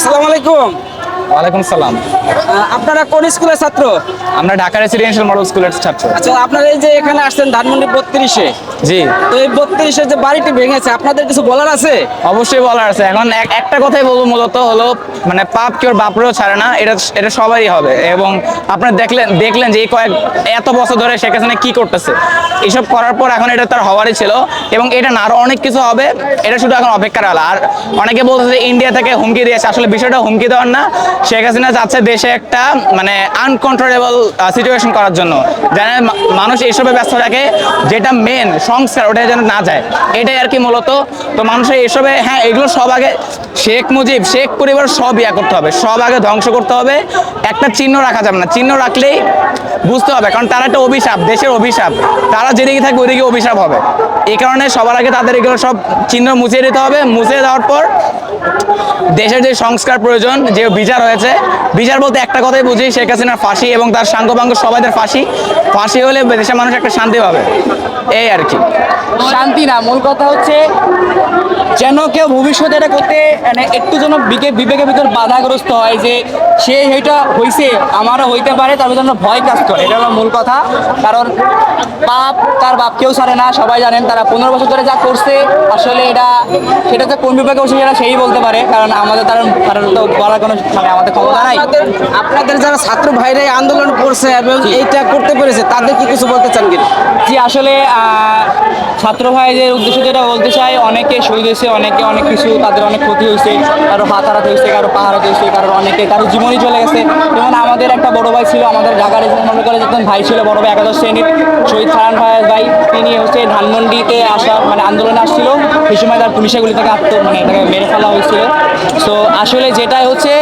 আসসালামু আলাইকুম। ওয়ালাইকুম সালাম। আপনারা কোন স্কুলের ছাত্র? আমরা ঢাকা রেসিডেন্সিয়াল মডেল স্কুলের ছাত্র। আচ্ছা আপনারা এই যে এখানে আসছেন ধানমন্ডি বত্রিশে জি। তো এই বত্রিশে যে বাড়িটি ভেঙেছে আপনাদের কিছু বলার আছে? অবশ্যই বলার আছে। এখন এক- একটা কথাই বলব মূলত হলো মানে পাপ কেউ বাপরেও ছাড়ে না এটা এটা সবারই হবে। এবং আপনারা দেখলেন দেখলেন যে এই কয়েক এত বছর ধরে শেখ হাসিনা কি করতেছে। এসব করার পর এখন এটা তার হওয়ারই ছিল এবং এটা না আরও অনেক কিছু হবে এটা শুধু এখন অপেক্ষার আলা। আর অনেকে বলতেছে ইন্ডিয়া থেকে হুমকি দিয়েছে। আসলে বিষয়টা হুমকি দেওয়ার না শেখ হাসিনা যাচ্ছে দেশে একটা মানে আনকন্ট্রোলেবল সিচুয়েশন করার জন্য। যেন মানুষ এইসবে ব্যস্ত থাকে, যেটা মেন সংস্কার ওটা যেন না যায়। এটাই আর কি মূলত। তো মানুষের এসবে হ্যাঁ এগুলো সব আগে শেখ মুজিব, শেখ পরিবার সব ইয়া করতে হবে, সব আগে ধ্বংস করতে হবে। একটা চিহ্ন রাখা যাবে না। চিহ্ন রাখলেই বুঝতে হবে, কারণ তারা একটা অভিশাপ, দেশের অভিশাপ। তারা যেদিকে থাকবে ওইদিকে অভিশাপ হবে। এই কারণে সবার আগে তাদের এগুলো সব চিহ্ন মুছিয়ে দিতে হবে। মুছিয়ে দেওয়ার পর দেশের যে সংস্কার প্রয়োজন, যে বিচার হয়েছে, বিচার বলতে একটা কথাই বুঝি, শেখ হাসিনার ফাঁসি এবং তার সাঙ্গপাঙ্গ সবাইদের ফাঁসি। ফাঁসি হলে দেশের মানুষ একটা শান্তি পাবে। এই আর কি। শান্তি না, মূল কথা হচ্ছে যেন কেউ ভবিষ্যতে এটা করতে মানে একটু যেন বিকে, বিবেকের ভিতর বাধাগ্রস্ত হয় যে সে এটা হইছে, আমারও হইতে পারে তার জন্য ভয় কাজ করে। এটা হলো মূল কথা। কারণ বাপ তার বাপকেও ছাড়ে না, সবাই জানেন তারা পনেরো বছর ধরে যা করছে, আসলে এটা সেটা তো কোন বিভাগে বসে সেটা সেই বলতে পারে কারণ আমাদের তার তার তো বলার কোনো মানে আমাদের ক্ষমতা নাই। আপনাদের যারা ছাত্র ভাইরা আন্দোলন করছে এবং এইটা করতে পেরেছে তাদের কি কিছু বলতে চান কিনা? জি আসলে ছাত্র ভাইদের উদ্দেশ্যে যেটা বলতে চাই অনেকে শহীদ হয়েছে অনেকে অনেক কিছু তাদের অনেক ক্ষতি হয়েছে কারও হাত হারাতে হয়েছে কারও পা হারাতে হয়েছে কারও অনেকে কারও জীবনই চলে গেছে। যেমন আমাদের একটা বড় ভাই ছিল আমাদের ঢাকা রেজিডেন্ট কলেজ একজন ভাই ছিল বড় ভাই একাদশ শ্রেণির শহীদ ভাই ভাই তিনি হচ্ছে ধানমন্ডিতে আসা মানে আন্দোলনে আসছিল। সেই সময় তার পুলিশের গুলি থেকে আত্ম মানে তাকে মেরে ফেলা হয়েছিল। সো আসলে যেটাই হচ্ছে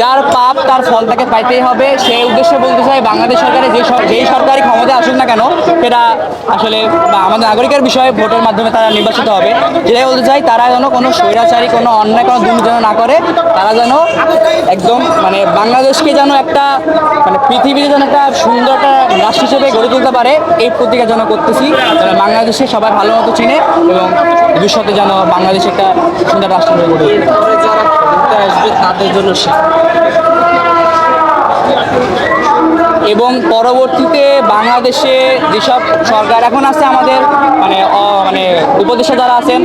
যার পাপ তার ফল তাকে পাইতেই হবে। সেই উদ্দেশ্যে বলতে চাই, বাংলাদেশ সরকারের যে যেই সরকারি ক্ষমতা আসুক না কেন, সেটা আসলে আমাদের নাগরিকের বিষয়ে ভোটের মাধ্যমে তারা নির্বাচিত হবে। যেটাই বলতে চাই, তারা যেন কোনো স্বৈরাচারী, কোনো অন্যায়, কোনো দুর্নীতি না করে, তারা যেন একদম মানে বাংলাদেশকে যেন একটা মানে পৃথিবীতে যেন একটা সুন্দর একটা রাষ্ট্র হিসেবে গড়ে তুলতে পারে, এই প্রতিজ্ঞা যেন করতেছি। বাংলাদেশে সবাই ভালো মতো চিনে এবং ভবিষ্যতে যেন বাংলাদেশ একটা সুন্দর রাষ্ট্র হিসেবে গড়ে যারা আসবে তাদের জন্য এবং পরবর্তীতে বাংলাদেশে যেসব সরকার এখন আছে আমাদের মানে মানে উপদেষ্টা যারা আছেন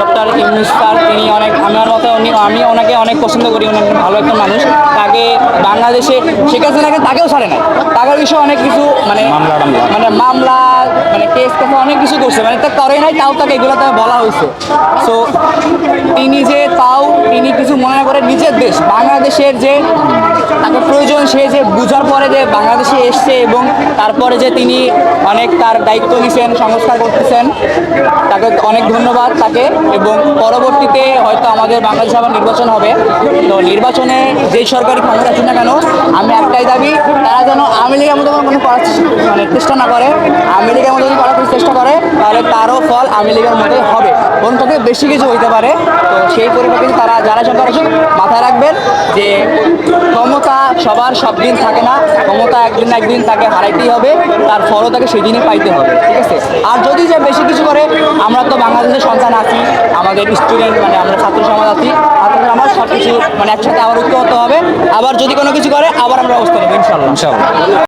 ডক্টর ইউনুস স্যার তিনি অনেক আমার মতে উনি- আমি ওনাকে অনেক পছন্দ করি উনি একজন ভালো একটা মানুষ। তাকে বাংলাদেশে শেখ হাসিনাকে তাকেও ছাড়ে না টাকার বিষয়ে অনেক কিছু মানে মামলা। মানে মামলা মানে টেস্ট কথা অনেক কিছু করছে। মানে তা করে নাই, তাও তাকে এগুলো তাকে বলা হয়েছে। সো তিনি যে তাও তিনি কিছু মনে করে নিজের দেশ, বাংলাদেশের যে তাকে প্রয়োজন, সে যে বুঝার পরে যে বাংলাদেশে এসছে এবং তারপরে যে তিনি অনেক তার দায়িত্ব নিছেন, সংস্কার করতেছেন, তাকে অনেক ধন্যবাদ তাকে এবং পরবর্তীতে হয়তো আমাদের বাংলাদেশে আবার নির্বাচন হবে। তো নির্বাচনে যেই সরকারি ক্ষমতা আছে না কেন, আমি একটাই দাবি, তারা যেন আওয়ামী লীগের মতো কোনো করার মানে চেষ্টা না করে, আওয়ামী লীগের মতো যদি করার চেষ্টা করে, তাহলে তারও ফল আওয়ামী লীগের মতোই হবে। কোন থেকে বেশি কিছু হইতে পারে। তো সেই পরিপ্রেক্ষিতে তারা যারা সরকার আসুক মাথায় রাখবেন যে সবার সব দিন থাকে না ক্ষমতা একদিন না একদিন তাকে হারাইতেই হবে, তার ফলও তাকে সেই দিনই পাইতে হবে, ঠিক আছে? আর যদি যে বেশি কিছু করে, আমরা তো বাংলাদেশের সন্তান আছি, আমাদের স্টুডেন্ট মানে আমরা ছাত্র সমাজ আছি আপনাদের আমার সব কিছু মানে একসাথে আবার উত্তর হতে হবে, আবার যদি কোনো কিছু করে, আবার আমরা অবস্থা নেব ইনশাল্লাহ